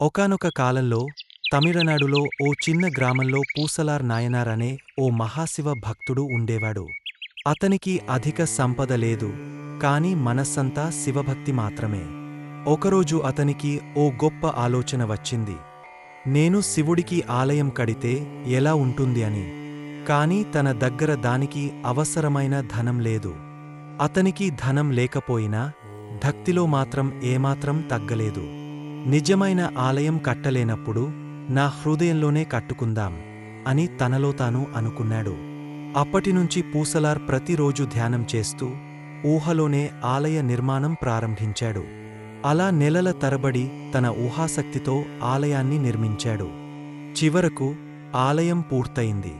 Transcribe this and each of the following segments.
ఒకానొక కాలంలో తమిళనాడులో ఓ చిన్న గ్రామంలో పూసలార్ నాయనార్ అనే ఓ మహాశివ భక్తుడు ఉండేవాడు. అతనికి అధిక సంపద లేదు కాని మనస్సంతా శివభక్తి మాత్రమే. ఒకరోజు అతనికి ఓ గొప్ప ఆలోచన వచ్చింది. నేను శివుడికి ఆలయం కడితే ఎలా ఉంటుంది అని కాని తన దగ్గర దానికి అవసరమైన ధనం లేదు. అతనికి ధనం లేకపోయినా భక్తిలో మాత్రం ఏమాత్రం తగ్గలేదు. నిజమైన ఆలయం కట్టలేనప్పుడు నా హృదయంలోనే కట్టుకుందాం అని తనలో తాను అనుకున్నాడు. అప్పటినుంచి పూసలార్ ప్రతిరోజు ధ్యానం చేస్తూ ఊహలోనే ఆలయ నిర్మాణం ప్రారంభించాడు. అలా నెలల తరబడి తన ఊహాశక్తితో ఆలయాన్ని నిర్మించాడు. చివరకు ఆలయం పూర్తయింది.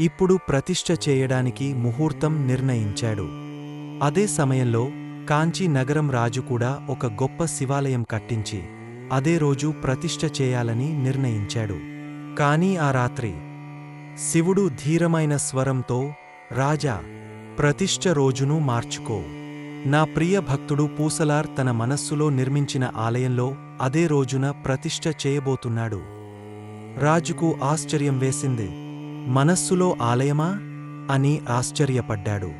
ఇప్పుడు ప్రతిష్ఠ చేయడానికి ముహూర్తం నిర్ణయించాడు. అదే సమయంలో కాంచీ నగరం రాజు కూడా ఒక గొప్ప శివాలయం కట్టించి అదే రోజు ప్రతిష్ఠ చేయాలని నిర్ణయించాడు. కానీ ఆ రాత్రి శివుడు ధీరమైన స్వరంతో రాజా ప్రతిష్ఠ రోజును మార్చుకో. నా ప్రియ భక్తుడు పూసలార్ తన మనస్సులో నిర్మించిన ఆలయంలో అదే రోజున ప్రతిష్ఠ చేయబోతున్నాడు. రాజుకు ఆశ్చర్యం వేసింది మనస్సులో ఆలయమా? అని ఆశ్చర్యపడ్డాడు.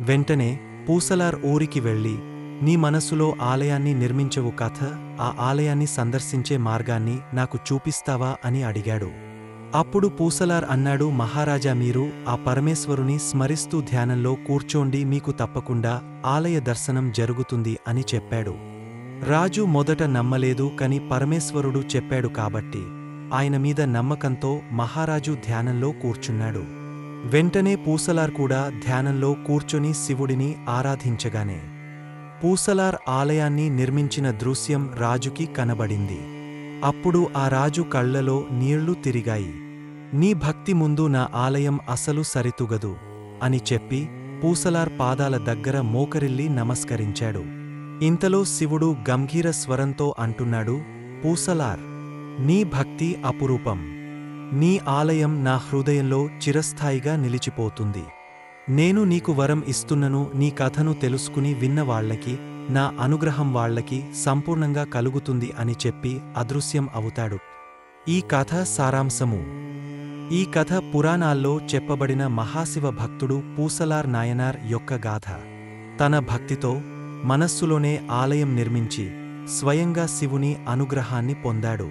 వెంటనే పూసలార్ ఊరికి వెళ్ళి నీ మనసులో ఆలయాన్ని నిర్మించవు కథ ఆ ఆలయాన్ని సందర్శించే మార్గాన్ని నాకు చూపిస్తావా అని అడిగాడు. అప్పుడు పూసలార్ అన్నాడు మహారాజా మీరు ఆ పరమేశ్వరుని స్మరిస్తూ ధ్యానంలో కూర్చోండి మీకు తప్పకుండా ఆలయ దర్శనం జరుగుతుంది అని చెప్పాడు. రాజు మొదట నమ్మలేదు కని పరమేశ్వరుడు చెప్పాడు కాబట్టి. ఆయన మీద నమ్మకంతో మహారాజు ధ్యానంలో కూర్చున్నాడు. వెంటనే పూసలార్ కూడా ధ్యానంలో కూర్చొని శివుడిని ఆరాధించగానే పూసలార్ ఆలయాన్ని నిర్మించిన దృశ్యం రాజుకి కనబడింది. అప్పుడు ఆ రాజు కళ్ళలో నీళ్ళు తిరిగాయి. నీ భక్తి ముందు నా ఆలయం అసలు సరితుగదు అని చెప్పి పూసలార్ పాదాల దగ్గర మోకరిల్లి నమస్కరించాడు. ఇంతలో శివుడు గంభీర స్వరంతో అంటున్నాడు పూసలార్ నీ భక్తి అపురూపం. నీ ఆలయం నా హృదయంలో చిరస్థాయిగా నిలిచిపోతుంది. నేను నీకు వరం ఇస్తున్నను నీ కథను తెలుసుకుని విన్నవాళ్ళకి నా అనుగ్రహం వాళ్ళకి సంపూర్ణంగా కలుగుతుంది అని చెప్పి అదృశ్యం అవుతాడు. ఈ కథ సారాంశము. ఈ కథ పురాణాల్లో చెప్పబడిన మహాశివ భక్తుడు పూసలార్ నాయనార్ యొక్క గాథ. తన భక్తితో మనస్సులోనే ఆలయం నిర్మించి స్వయంగా శివుని అనుగ్రహాన్ని పొందాడు.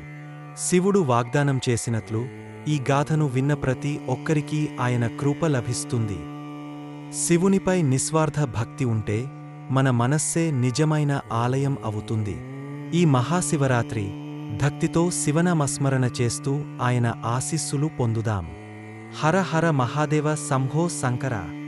శివుడు వాగ్దానం చేసినట్లు ఈ గాథను విన్న ప్రతి ఒక్కరికీ ఆయన కృప లభిస్తుంది. శివునిపై నిస్వార్థ భక్తి ఉంటే మన మనస్సే నిజమైన ఆలయం అవుతుంది. ఈ మహాశివరాత్రి భక్తితో శివనమస్మరణ చేస్తూ ఆయన ఆశీస్సులు పొందుదాం. హర హర మహాదేవ సంభో శంకర.